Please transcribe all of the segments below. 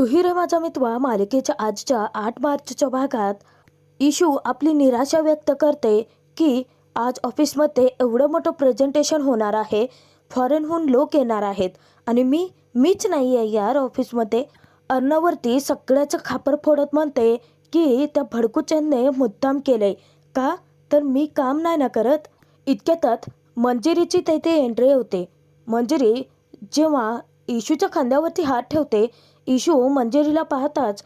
तुही रे माझा मित्र मालिकेच्या आजच्या आठ मार्चच्या भागात इशू आपली निराशा व्यक्त करते की आज ऑफिसमध्ये एवढं मोठं प्रेझेंटेशन होणार आहे फॉरेनहून लोक येणार आहेत आणि मी मीच नाही आहे यार ऑफिसमध्ये. अर्णवरती सगळ्याचं खापर फोडत म्हणते की त्या भडकूचंदने मुद्दाम केलंय. का? तर मी काम नाही ना करत? इतक्यातच मंजिरीची तेथे एंट्री होते. मंजिरी जेव्हा इशूच्या खांद्यावरती हात ठेवते इशू मंजिरीला पाहताच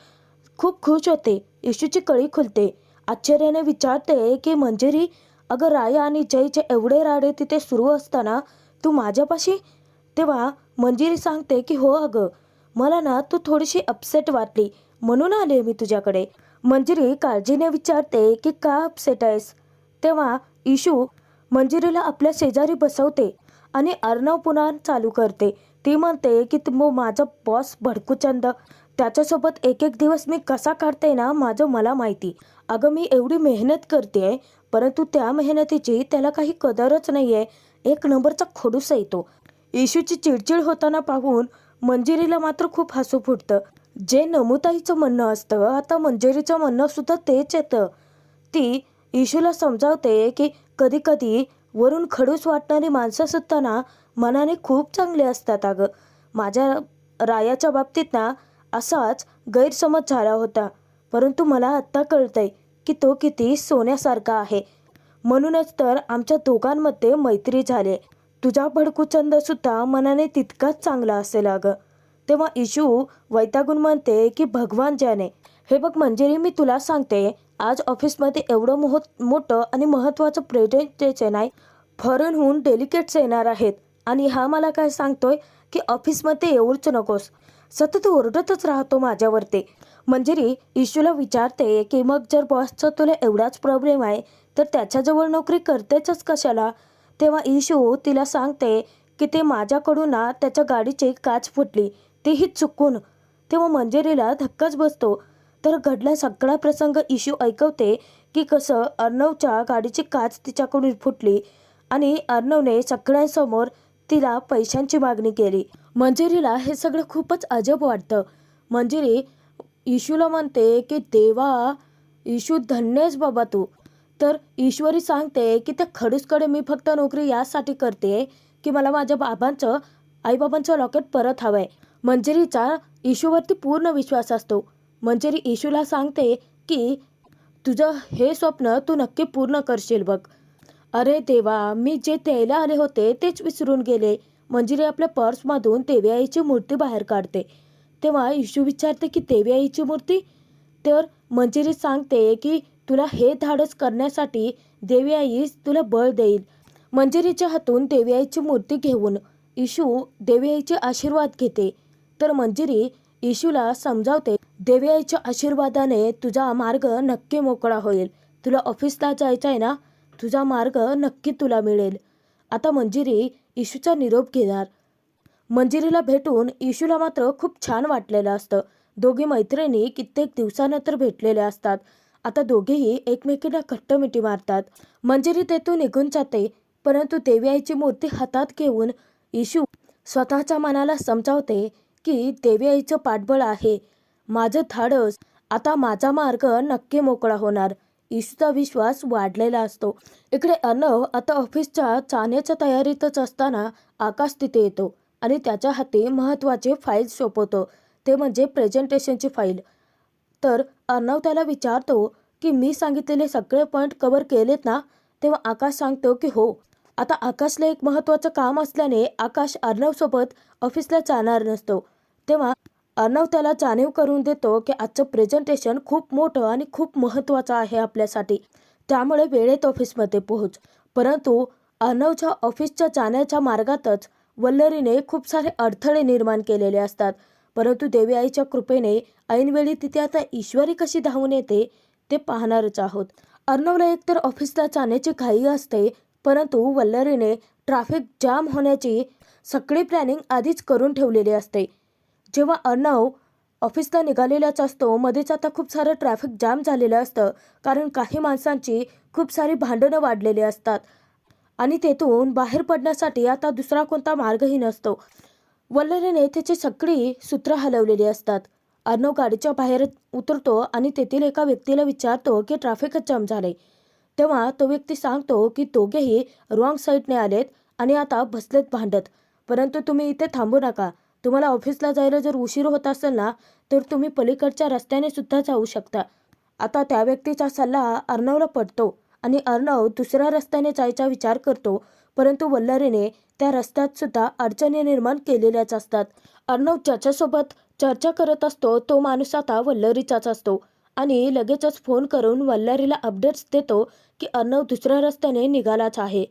खूप खुश होते. इशूची कळी खुलते. आश्चर्याने विचारते की मंजिरी अगं राया आणि जयचे एवढे राडे तिथे सुरू असताना तू माझ्यापाशी? तेव्हा मंजिरी सांगते की हो अगं मला ना तू थोडीशी अपसेट वाटली. म्हणून आले मी तुझ्याकडे. मंजिरी काळजीने विचारते की का अपसेट आहेस? तेव्हा इशू मंजिरीला आपल्या शेजारी बसवते आणि अर्णव पुन्हा चालू करते. ती म्हणते की मग माझा बॉस भडकूचंद त्याच्यासोबत एक एक दिवस मी कसा काढते ना माझं मला माहिती. अगं मी एवढी मेहनत करते परंतु त्या मेहनतीची त्याला काही कदरच नाही आहे एक नंबरचा खडूस येतो येशूची इशूची चिडचिड होताना पाहून मंजिरीला मात्र खूप हसू फुटतं. जे नमुताईचं म्हणणं असतं आता मंजिरीचं म्हणणं सुद्धा तेच येतं. ती इशूला समजावते की कधी कधी वरून खडूस वाटणारी माणसं सुद्धा ना मनाने खूप चांगले असतात अगं. माझ्या रायाच्या बाबतीत ना असाच गैरसमज झाला होता. परंतु मला आत्ता कळतंय की तो किती सोन्यासारखा आहे. म्हणूनच तर आमच्या दोघांमध्ये मैत्री झाले तुझा भडकूचंद सुद्धा मनाने तितकाच चांगला असेल अगं. तेव्हा इशू वैतागून म्हणते की भगवान ज्याने. हे बघ मंजिरी मी तुला सांगते आज ऑफिसमध्ये एवढं मोह मोठं आणि महत्त्वाचं प्रेझेंटेशन आहे. फॉरेनहून डेलिकेट्स येणार आहेत. आणि हा मला काय सांगतोय की ऑफिसमध्ये येऊच नकोस. सतत ओरडतच राहतो माझ्यावरती. मंजिरी इशूला विचारते की मग जर बॉसचा तुला एवढाच प्रॉब्लेम आहे तर त्याच्याजवळ नोकरी करतेच कशाला? तेव्हा इशू तिला सांगते की ते माझ्याकडून ना त्याच्या गाडीची काच फुटली तीही चुकून. तेव्हा मंजिरीला धक्काच बसतो. तर घडला सगळा प्रसंग इशू ऐकवते की कसं अर्णवच्या गाडीची काच तिच्याकडून फुटली आणि अर्णवने सगळ्यांसमोर तिला पैशांची मागणी केली. मंजिरीला हे सगळं खूपच अजब वाटतं. मंजिरी इशूला म्हणते की देवा इशू धन्यच बाबा तू. तर ईश्वरी सांगते की त्या खडूसकडे मी फक्त नोकरी यासाठी करते की मला माझ्या बाबांचं आईबाबांचं लॉकेट परत हवं आहे मंजिरीचा इशूवरती पूर्ण विश्वास असतो. मंजिरी इशूला सांगते की तुझं हे स्वप्न तू नक्की पूर्ण करशील बघ. अरे देवा मी जे द्यायला आले होते तेच विसरून गेले. मंजिरी आपल्या पर्समधून देवी आईची मूर्ती बाहेर काढते. तेव्हा इशू विचारते की देवी आईची मूर्ती? तर मंजिरी सांगते की तुला हे धाडस करण्यासाठी देवी आई तुला बळ देईल. मंजिरीच्या हातून देवी आईची मूर्ती घेऊन इशू देवी आईचे आशीर्वाद घेते. तर मंजिरी इशूला समजावते देवी आईच्या आशीर्वादाने तुझा मार्ग नक्की मोकळा होईल. तुला ऑफिसला जायचं आहे ना? तुझा मार्ग नक्की तुला मिळेल. आता मंजिरी इशूचा निरोप घेणार. मंजिरीला भेटून इशूला मात्र खूप छान वाटलेलं असतं. दोघी मैत्रिणी कित्येक दिवसानंतर भेटलेल्या असतात. आता दोघेही एकमेकींना घट्ट मिठी मारतात. मंजिरी तेथून निघून जाते परंतु देवी आईची मूर्ती हातात घेऊन इशू स्वतःच्या मनाला समजावते की देवी आईचं पाठबळ आहे. माझं धाडस आता माझा मार्ग नक्की मोकळा होणार. ईशूचा विश्वास वाढलेला असतो. इकडे अर्णव आता ऑफिसच्या चाण्याच्या तयारीतच असताना आकाश तिथे येतो आणि त्याच्या हाती महत्त्वाचे फाईल सोपवतो. ते म्हणजे प्रेझेंटेशनची फाईल तर अर्णव त्याला विचारतो की मी सांगितलेले सगळे पॉईंट कव्हर केलेत ना? तेव्हा आकाश सांगतो की हो. आता आकाशला एक महत्त्वाचं काम असल्याने आकाश अर्णवसोबत ऑफिसला जाणार नसतो. तेव्हा अर्णव त्याला जाणीव करून देतो की आजचं प्रेझेंटेशन खूप मोठं आणि खूप महत्त्वाचं आहे आपल्यासाठी. त्यामुळे वेळेत ऑफिसमध्ये पोहोच. परंतु अर्णवच्या ऑफिसच्या जाण्याच्या मार्गातच वल्लरीने खूप सारे अडथळे निर्माण केलेले असतात. परंतु देवी आईच्या कृपेने ऐनवेळी तिथे आता ईश्वरी कशी धावून येते ते पाहणारच आहोत. अर्णवला एकतर ऑफिसला जाण्याची घाई असते परंतु वल्लरीने ट्रॅफिक जाम होण्याची सगळी प्लॅनिंग आधीच करून ठेवलेली असते. जेव्हा अर्णव ऑफिसला निघालेलाच असतो मध्येच आता खूप सारं ट्रॅफिक जाम झालेलं असतं कारण काही माणसांची खूप सारी भांडणं वाढलेली असतात. आणि तेथून बाहेर पडण्यासाठी आता दुसरा कोणता मार्गही नसतो. वल्लरीने त्याची सगळी सूत्र हलवलेली असतात. अर्णव गाडीच्या बाहेर उतरतो आणि तेथील एका व्यक्तीला विचारतो की ट्रॅफिकच जाम झाले तेव्हा तो व्यक्ती सांगतो की दोघेही रॉंग साईडने आलेत आणि आता बसलेत भांडत. परंतु तुम्ही इथे थांबू नका. तुम्हाला ऑफिसला जायला जर उशीर होत असेल ना तर तुम्ही पलीकडच्या रस्त्याने सुद्धा जाऊ शकता. आता त्या व्यक्तीचा सल्ला अर्णवला पडतो आणि अर्णव दुसऱ्या रस्त्याने जायचा विचार करतो परंतु वल्लरीने त्या रस्त्यात सुद्धा अडचणी निर्माण केलेल्याच असतात. अर्णव ज्याच्यासोबत चर्चा करत असतो तो माणूस आता वल्लरीचाच असतो आणि लगेचच फोन करून वल्लरीला अपडेट्स देतो की अर्णव दुसऱ्या रस्त्याने निघालाच आहे.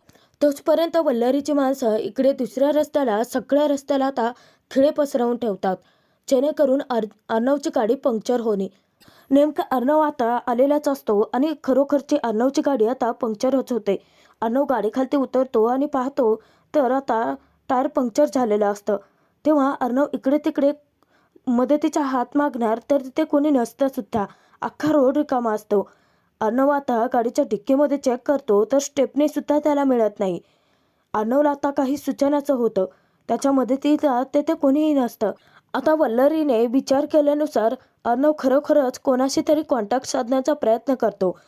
तोचपर्यंत वल्लरीची माणसं इकडे दुसऱ्या रस्त्याला सगळ्या रस्त्याला आता खिळे पसरवून ठेवतात. जेणेकरून अर अर्णवची गाडी पंक्चर होणे. नेमका अर्णव आता आलेलाच असतो आणि खरोखरची अर्णवची गाडी आता पंक्चरच होते. अर्णव गाडीखालती उतरतो आणि पाहतो तर आता टायर पंक्चर झालेलं असतं. तेव्हा अर्णव इकडे तिकडे मदतीचा हात मागणार तर तिथे कोणी नसतं सुद्धा. अख्खा रोड रिकामा असतो. अर्णव आता गाडीच्या डिक्कीमध्ये चेक करतो तर स्टेपने सुद्धा त्याला मिळत नाही. अर्णवला आता काही सूचनाचं होतं. त्याच्या मदतीला तेथे कोणीही नसतं. आता वल्लरीने विचार केल्यानुसार अर्णव खरोखरच कोणाशी तरी कॉन्टॅक्ट साधण्याचा प्रयत्न करतो.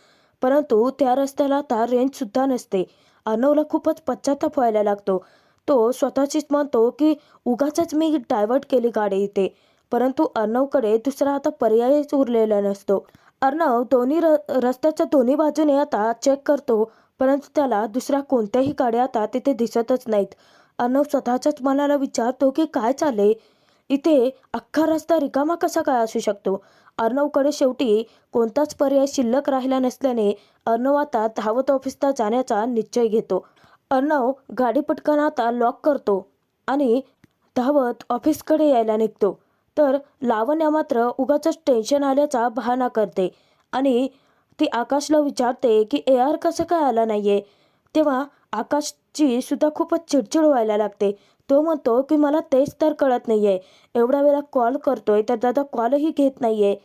परंतु त्या रस्त्याला आता रेंजसुद्धा नसते. अर्णवला खूपच पश्चाताप व्हायला लागतो. तो स्वतःचीच म्हणतो की उगाचच मी डायव्हर्ट केली गाडी इथे. परंतु अर्णवकडे दुसरा आता पर्यायच उरलेला नसतो. अर्णव दोन्ही र रस्त्याच्या दोन्ही बाजूने आता चेक करतो परंतु त्याला दुसऱ्या कोणत्याही गाड्या आता तिथे दिसतच नाहीत. अर्णव स्वतःच्याच मनाला विचारतो की काय चालले इथे अख्खा रस्ता रिकामा कसा काय असू शकतो? अर्णवकडे शेवटी कोणताच पर्याय शिल्लक राहिला नसल्याने अर्णव आता धावत ऑफिसला जाण्याचा निश्चय घेतो. अर्णव गाडी पटकन आता लॉक करतो आणि धावत ऑफिसकडे यायला निघतो. तर लावण्या मात्र उगाच टेन्शन आल्याचा बहाणा करते. आणि ती आकाशला विचारते की ए आर कसं काय आला नाहीये? तेव्हा आकाशची सुद्धा खूपच चिडचिड व्हायला लागते. तो म्हणतो की मला तेच तर कळत नाहीये. एवढ्या वेळा कॉल करतोय तर दादा कॉलही घेत नाहीये.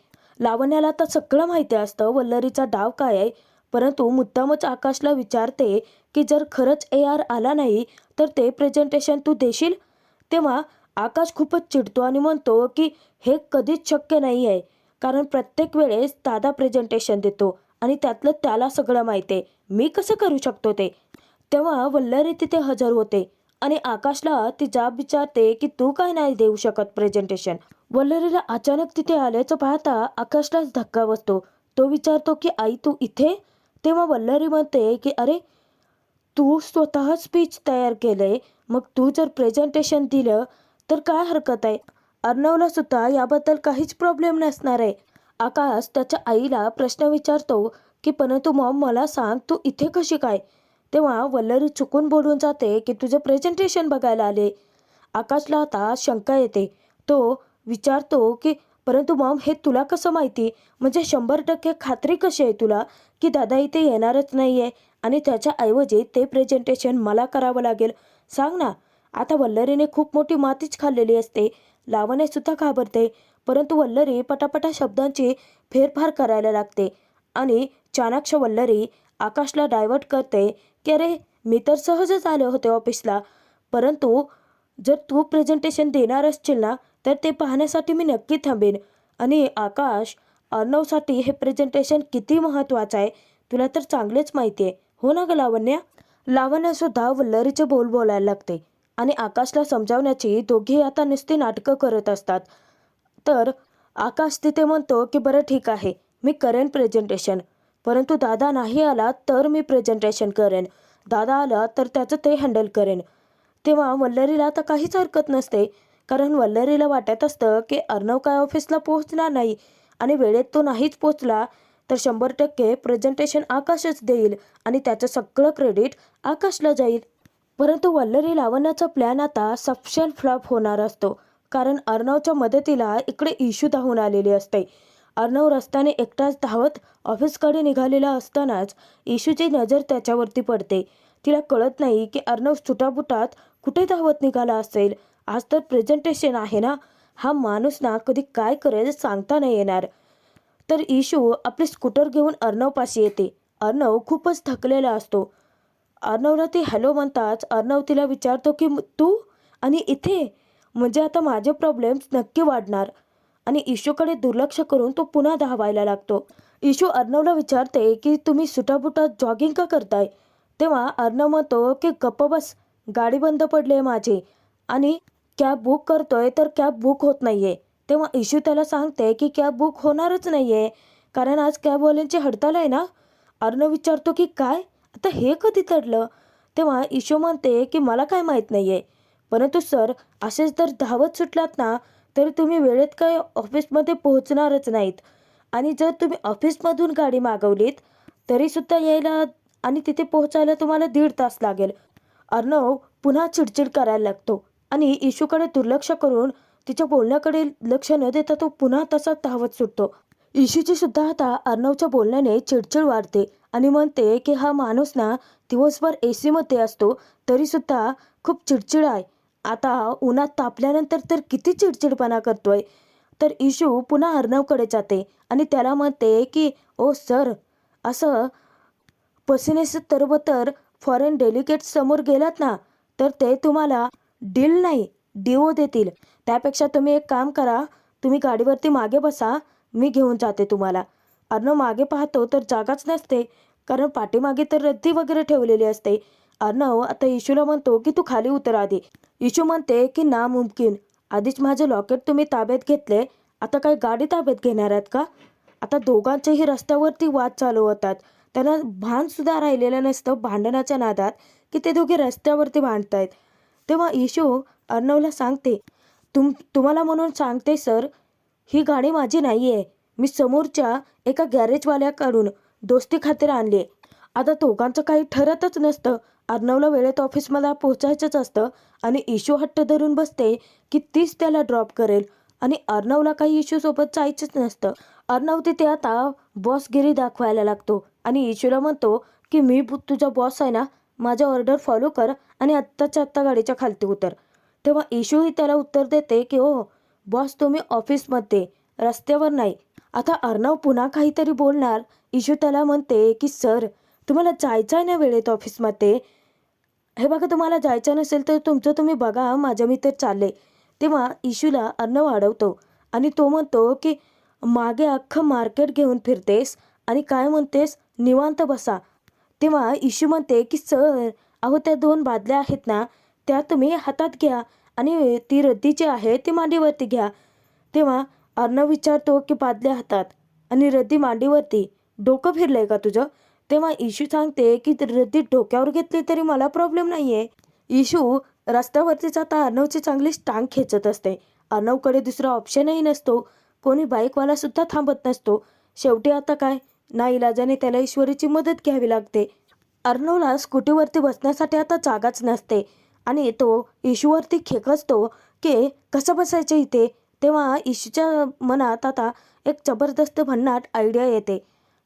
लावण्याला तर सगळं माहिती असतं. वल्लरीचा डाव काय आहे? परंतु मुद्दामच आकाशला विचारते की जर खरंच ए आर आला नाही तर ते प्रेझेंटेशन तू देशील? तेव्हा आकाश खूपच चिडतो आणि म्हणतो की हे कधीच शक्य नाही आहे. कारण प्रत्येक वेळेस दादा प्रेझेंटेशन देतो आणि त्यातलं त्याला सगळं माहिती आहे. मी कसं करू शकतो ते? तेव्हा वल्लरी तिथे हजर होते आणि आकाशला ती जाब विचारते की तू काय नाही देऊ शकत प्रेझेंटेशन वल्लरीला अचानक तिथे आल्याचं पाहता आकाशलाच धक्का बसतो. तो विचारतो की आई तू इथे? तेव्हा वल्लरी म्हणते की अरे तू स्वतः स्पीच तयार केलंय. मग तू जर प्रेझेंटेशन दिलं तर काय हरकत आहे? अर्णवला सुद्धा याबद्दल काहीच प्रॉब्लेम नसणार आहे. आकाश त्याच्या आईला प्रश्न विचारतो की परंतु मॉम मला सांग तू इथे कशी काय? तेव्हा वल्लरी चुकून बोलून जाते की तुझे प्रेझेंटेशन बघायला आले. आकाशला आता शंका येते. तो विचारतो की परंतु मॉम हे तुला कसं माहिती? म्हणजे शंभर टक्के खात्री कशी आहे तुला की दादा इथे येणारच नाही आहे आणि त्याच्या ऐवजी ते प्रेझेंटेशन मला करावं लागेल? सांग ना आता वल्लरीने खूप मोठी मातीच खाल्लेली असते. लावण्यासुद्धा घाबरते परंतु वल्लरी पटापटा शब्दांची फेरफार करायला लागते आणि चाणाक्ष वल्लरी आकाशला डायव्हर्ट करते की अरे मी तर सहजच आले होते ऑफिसला परंतु जर तू प्रेझेंटेशन देणार असशील ना तर ते पाहण्यासाठी मी नक्की थांबेन. आणि आकाश अर्णवसाठी हे प्रेझेंटेशन किती महत्त्वाचं आहे तुला तर चांगलेच माहिती आहे. हो ना ग लावण्या? लावण्यासुद्धा वल्लरीचे बोल बोलायला लागते. आणि आकाशला समजावण्याची दोघे आता नुसती नाटकं करत असतात. तर आकाश तिथे म्हणतो की बरं ठीक आहे मी करेन प्रेझेंटेशन परंतु दादा नाही आला तर मी प्रेझेंटेशन करेन. दादा आला तर त्याचं ते हँडल करेन. तेव्हा वल्लरीला आता काहीच हरकत नसते. कारण वल्लरीला वाटत असतं की अर्णव काय ऑफिसला पोहोचणार नाही आणि वेळेत तो नाहीच पोचला तर शंभर टक्के प्रेझेंटेशन आकाशच देईल आणि त्याचं सगळं क्रेडिट आकाशला जाईल. परंतु वल्लरी लावण्याचा प्लॅन आता सपशेल फ्लॉप होणार असतो. कारण अर्णवच्या मदतीला इकडे इशू धावून आलेली असते. अर्णव रस्त्याने एकटाच धावत ऑफिसकडे निघालेला असतानाच इशूची नजर त्याच्यावरती पडते. तिला कळत नाही की अर्णव सुटाबुटात कुठे धावत निघाला असेल. आज तर प्रेझेंटेशन आहे ना? हा माणूस ना कधी काय करेल सांगता नाही येणार. तर इशू आपले स्कूटर घेऊन अर्णवपाशी येते. अर्णव खूपच थकलेला असतो. अर्णवला ती हॅलो म्हणताच अर्णव तिला विचारतो की तू? आणि इथे? म्हणजे आता माझे प्रॉब्लेम्स नक्की वाढणार. आणि इशूकडे दुर्लक्ष करून तो पुन्हा धावायला लागतो. इशू अर्णवला विचारते की तुम्ही सुटाबुटा जॉगिंग का करताय? तेव्हा अर्णव म्हणतो की गप्प बस गाडी बंद पडली आहे माझी. आणि कॅब बुक करतोय तर कॅब बुक होत नाहीये. तेव्हा इशू त्याला सांगते की कॅब बुक होणारच नाहीये. कारण आज कॅबवाल्यांची हडताल आहे ना? अर्णव विचारतो की काय? आता हे कधी तडलं तेव्हा इशू म्हणते की मला काय माहीत नाही आहे परंतु सर असेच जर धावत सुटलात ना तरी तुम्ही वेळेत काय ऑफिसमध्ये पोहोचणारच नाहीत. आणि जर तुम्ही ऑफिसमधून गाडी मागवलीत तरीसुद्धा यायला आणि तिथे पोहोचायला तुम्हाला दीड तास लागेल. अर्णव पुन्हा चिडचिड करायला लागतो आणि इशूकडे दुर्लक्ष करून तिच्या बोलण्याकडे लक्ष न देता तो पुन्हा तसा धावत सुटतो. इशूची सुद्धा आता अर्णवच्या बोलण्याने चिडचिड वाढते. आणि म्हणते की हा माणूस ना दिवसभर ए सीमध्ये असतो तरीसुद्धा खूप चिडचिड आहे. आता उन्हात तापल्यानंतर तर किती चिडचिडपणा करतोय. तर इशू पुन्हा अर्णवकडे जाते आणि त्याला म्हणते की ओ सर असं पसिनेस तरबतर फॉरेन डेलिकेट समोर गेलात ना तर ते तुम्हाला डील नाही डिओ देतील. त्यापेक्षा तुम्ही एक काम करा तुम्ही गाडीवरती मागे बसा मी घेऊन जाते तुम्हाला. अर्णव मागे पाहतो तर जागाच नसते कारण पाठीमागे तर रद्दी वगैरे ठेवलेली असते. अर्णव आता इशूला म्हणतो की तू खाली उतर आधी. इशू म्हणते की ना मुमकिन. आधीच माझे लॉकेट तुम्ही ताब्यात घेतले. आता काय गाडी ताब्यात घेणार आहात का? आता दोघांचेही रस्त्यावरती वाद चालू होतात. त्यांना भान सुद्धा राहिलेलं नसतं भांडणाच्या नादात की ते दोघे रस्त्यावरती भांडतायत. तेव्हा इशू अर्णवला सांगते तुम तुम्हाला म्हणून सांगते सर ही गाडी माझी नाही आहे मी समोरच्या एका गॅरेजवाल्याकडून दोस्ती खातीर आणले. आता दोघांचं काही ठरतच नसतं. अर्णवला वेळेत ऑफिसमध्ये पोहोचायचंच असतं आणि इशू हट्ट धरून बसते की तीच त्याला ड्रॉप करेल आणि अर्णवला काही इशूसोबत जायचंच नसतं. अर्णव तिथे आता बॉसगिरी दाखवायला लागतो आणि इशूला म्हणतो की मी तुझा बॉस आहे ना? माझ्या ऑर्डर फॉलो कर आणि आत्ताच्या आत्ता गाडीच्या खालती उतर. तेव्हा इशूही त्याला उत्तर देते की हो बॉस तुम्ही ऑफिसमध्ये रस्त्यावर नाही आता अर्णव पुन्हा काहीतरी बोलणार. इशू त्याला म्हणते की सर तुम्हाला जायचं आहे ना वेळेत ऑफिसमध्ये? हे बघा तुम्हाला जायचं नसेल तर तुमचं तुम्ही बघा माझ्या मी तर चालले. तेव्हा इशूला अर्णव अडवतो आणि तो म्हणतो की मागे अख्खं मार्केट घेऊन फिरतेस आणि काय म्हणतेस? निवांत बसा. तेव्हा इशू म्हणते की सर अहो त्या दोन बादल्या आहेत ना त्या तुम्ही हातात घ्या आणि ती रद्दीची आहे ती मांडीवरती घ्या. तेव्हा अर्णव विचारतो की बादल्या हातात. आणि रद्दी मांडीवरती डोकं फिरलंय का तुझं? तेव्हा इशू सांगते की रद्दी डोक्यावर घेतली तरी मला प्रॉब्लेम नाही आहे इशू रस्त्यावरती जाता अर्णवची चांगली टांग खेचत असते. अर्णवकडे दुसरा ऑप्शनही नसतो. कोणी बाईकवाला सुद्धा थांबत नसतो. शेवटी आता काय? नाईलाजाने त्याला ईश्वरीची मदत घ्यावी लागते. अर्णवला स्कूटीवरती बसण्यासाठी आता जागाच नसते. आणि तो इशूवरती खेकसतो की कसं बसायचं इथे? तेव्हा ईशीच्या मनात आता एक जबरदस्त भन्नाट आयडिया येते.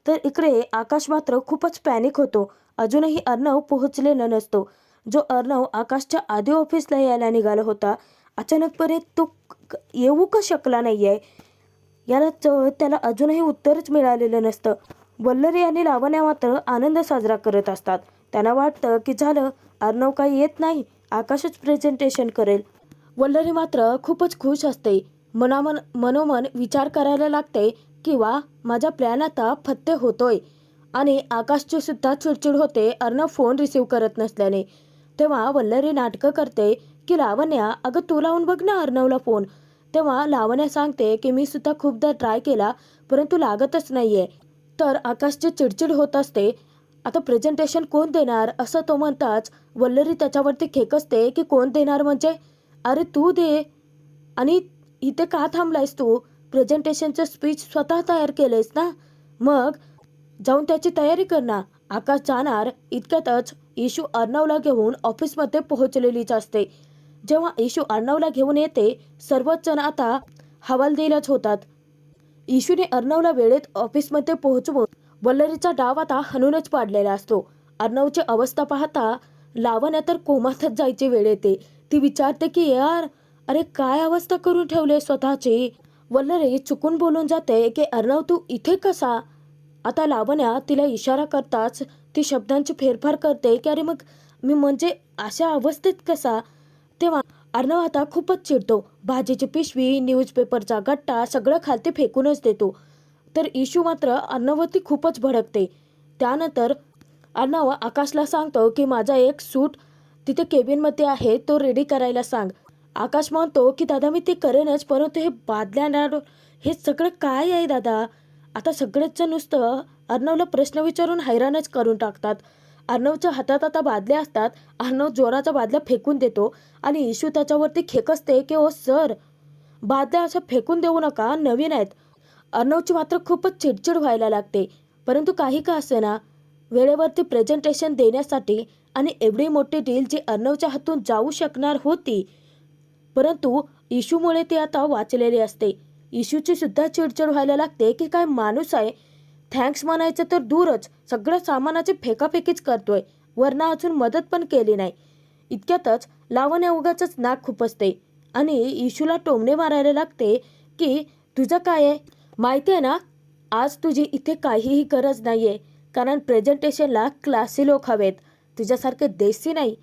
तर इकडे आकाश मात्र खूपच पॅनिक होतो. अजूनही अर्णव पोहोचलेला नसतो. जो अर्णव आकाशच्या आधी ऑफिसला यायला निघाला होता अचानकपणे तो येऊ का शकला नाही आहे याला च- त्याला अजूनही उत्तरच मिळालेलं नसतं. वल्लरी आणि लावण्या मात्र आनंद साजरा करत असतात. त्यांना वाटतं की झालं अर्णव काही येत नाही आकाशच प्रेझेंटेशन करेल. वल्लरी मात्र खूपच खुश असते. मनामन मनोमन विचार करायला लागते किंवा माझा प्लॅन आता फत्ते होतोय. आणि आकाशची सुद्धा चिडचिड होते अर्णव फोन रिसीव करत नसल्याने. तेव्हा वल्लरी नाटकं करते की लावण्या अगं तू लावून बघ ना अर्णवला फोन तेव्हा लावण्या सांगते की मी सुद्धा खूपदा ट्राय केला परंतु लागतच नाहीये. तर आकाशची चिडचिड होत असते आता प्रेझेंटेशन कोण देणार? असं तो म्हणताच वल्लरी त्याच्यावरती खेकसते की कोण देणार म्हणजे? अरे तू दे. आणि इथे का थांबलायस तू? प्रेझेंटेशनचं स्पीच स्वतः तयार केलंयस ना? मग? जाऊन त्याची तयारी कर ना. आकाश जाणार इतक्यातच इशू अर्णवला घेऊन ऑफिसमध्ये पोहोचलेलीच असते. जेव्हा इशू अर्णवला घेऊन येते सर्वच जण आता हवालदिलच होतात. इशूने अर्णवला वेळेत ऑफिसमध्ये पोहोचवून वल्लरीचा डाव आता हणूनच पाडलेला असतो. अर्णवची अवस्था पाहता लावण्या तर कोमातच जायची वेळ येते. ती विचारते की यार अरे काय अवस्था करून ठेवले स्वतःची? वल्लरी चुकून बोलून जाते की अर्णव तू इथे कसा? आता लावण्या तिला इशारा करताच ती शब्दांची फेरफार करते की अरे मग मी म्हणजे अशा अवस्थेत कसा? तेव्हा अर्णव आता खूपच चिडतो. भाजीची पिशवी न्यूजपेपरचा गट्टा सगळं खालती फेकूनच देतो. तर इशू मात्र अर्णवती खूपच भडकते. त्यानंतर अर्णव आकाशला सांगतो की माझा एक सूट तिथे केबिनमध्ये आहे तो रेडी करायला सांग. आकाश मानतो की दादा मी ते करेनच परंतु हे बादल्या हे सगळं काय आहे दादा? आता सगळेच नुसतं अर्णवला प्रश्न विचारून हैराणच करून टाकतात. अर्णवच्या हातात आता बादल्या असतात. अर्णव जोराचा बादल्या फेकून देतो आणि इशू त्याच्यावरती खेकसते की ओ सर बादल्या असं फेकून देऊ नका नवीन आहेत. अर्णवची मात्र खूपच चिडचिड व्हायला लागते. परंतु काही का असेना? वेळेवरती प्रेझेंटेशन देण्यासाठी आणि एवढी मोठी डील जी अर्णवच्या हातून जाऊ शकणार होती परंतु इशूमुळे ती आता वाचलेली असते. इशूची सुद्धा चिडचिड व्हायला लागते की काय माणूस आहे? थँक्स म्हणायचं तर दूरच. सगळं सामानाची फेकाफेकीच करतोय. वरना अजून मदत पण केली नाही. इतक्यातच लावण्या उगाच नाक खुपसते. आणि इशूला टोमणे मारायला लागते की तुझं काय आहे? माहिती आहे ना? आज तुझी इथे काहीही गरज नाहीये. कारण प्रेझेंटेशनला क्लासी लोक हवेत. तुझ्यासारखे देसी नाही.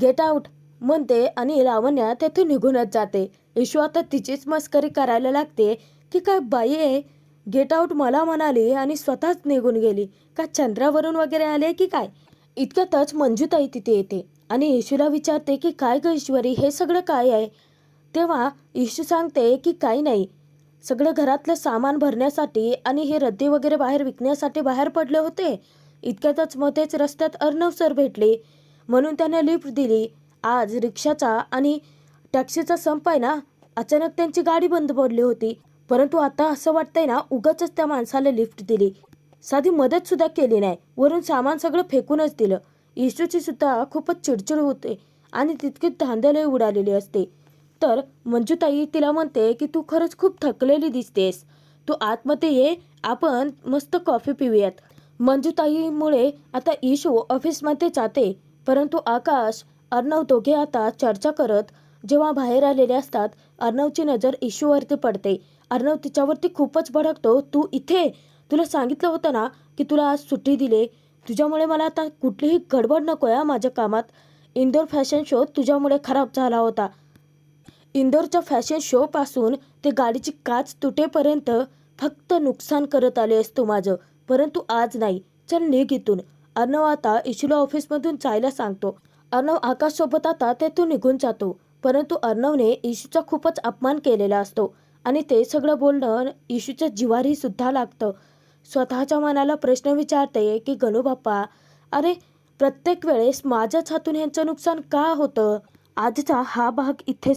Get out. म्हणते आणि लावण्या तेथून निघूनच जाते. येशू आता तिचीच मस्करी करायला लागते की काय बाई आहे? गेट आऊट मला म्हणाली आणि स्वतःच निघून गेली. का चंद्रावरून वगैरे आले की काय? इतक्यातच मंजूताई तिथे येते आणि येशूला विचारते की काय ग ईश्वरी हे सगळं काय आहे? तेव्हा इशू सांगते की काही नाही. सगळं घरातलं सामान भरण्यासाठी आणि हे रद्दी वगैरे बाहेर विकण्यासाठी बाहेर पडले होते. इतक्यातच मध्येच रस्त्यात अर्णव सर भेटले. म्हणून त्यांना लिफ्ट दिली. आज रिक्षाचा आणि टॅक्सीचा संप आहे ना अचानक त्यांची गाडी बंद पडली होती. परंतु आता असं वाटतंय ना उगाच त्या माणसाला लिफ्ट दिली. साधी मदत सुद्धा केली नाही. वरून सामान सगळं फेकूनच दिलं. इशूची सुद्धा खूपच चिडचिड होते आणि तितकी धांदलही उडालेली असते. तर मंजूताई तिला म्हणते की तू खरंच खूप थकलेली दिसतेस. तू आतमध्ये ये आपण मस्त कॉफी पिऊयात. मंजूताईमुळे आता इशू ऑफिसमध्ये जाते परंतु आकाश अर्णव दोघे आता चर्चा करत जेव्हा बाहेर आलेले असतात अर्णवची नजर इशूवरती पडते. अर्णव तिच्यावरती खूपच भडकतो. तू इथे? तुला सांगितलं होतं ना की तुला आज सुट्टी दिली? तुझ्यामुळे मला आता कुठलीही गडबड नको आहे माझ्या कामात. इंदोर फॅशन शो तुझ्यामुळे खराब झाला होता. इंदोरच्या फॅशन शो पासून ते गाडीची काच तुटेपर्यंत फक्त नुकसान करत आले असतो माझं. परंतु आज नाही. चल निघ इथून. अर्णव आता इशूला ऑफिसमधून जायला सांगतो. अर्णव आकाशसोबत आता तेथून निघून जातो. परंतु अर्णवने इशूचा खूपच अपमान केलेला असतो आणि ते सगळं बोलणं इशूच्या जिवारी सुद्धा लागतं. स्वतःच्या मनाला प्रश्न विचारते की गणू बाप्पा अरे प्रत्येक वेळेस माझ्याच हातून ह्यांचं नुकसान का होतं? आजचा हा भाग इथे